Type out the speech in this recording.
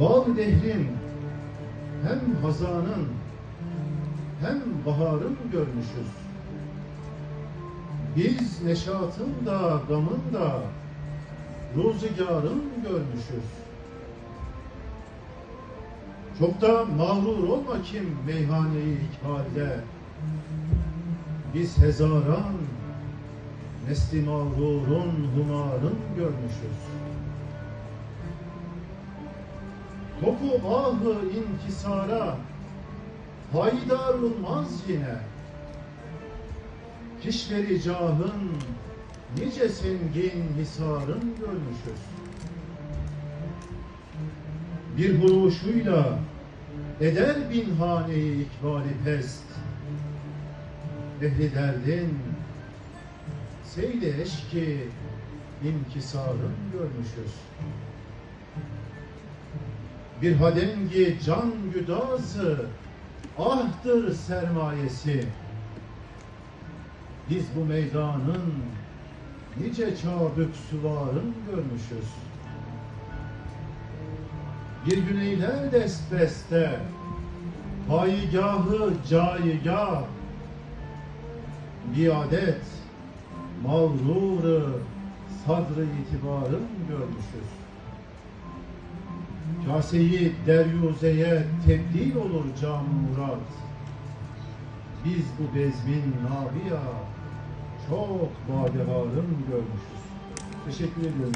Bal dehrin hem hazanın hem baharın görmüşüz. Biz neşatın da gamın da ruzigarın görmüşüz. Çok da mağrur olma kim meyhaneyi ikbalde. Biz hezaran nesli mağrurun humarın görmüşüz. Topu ahı inkisara. Haydar olmaz yine. Kişveri cahın Nice sengin hisarın görmüşüz Bir huruşuyla Eder bin haneyi ikbali pest. Ehli derdin Seyli eşki inkisarın görmüşüz bir hadengi can güdası ahdır sermayesi. Biz bu meydanın nice çabuk suvarın görmüşüz. Bir güneyler destbeste paygahı caigah bir adet mağrur sadrı itibarın görmüşüz. Kaseyi deryuzeye tebdil olur can murat. Biz bu bezmin nabiya çok badeharın görmüşüz. Teşekkür ediyorum.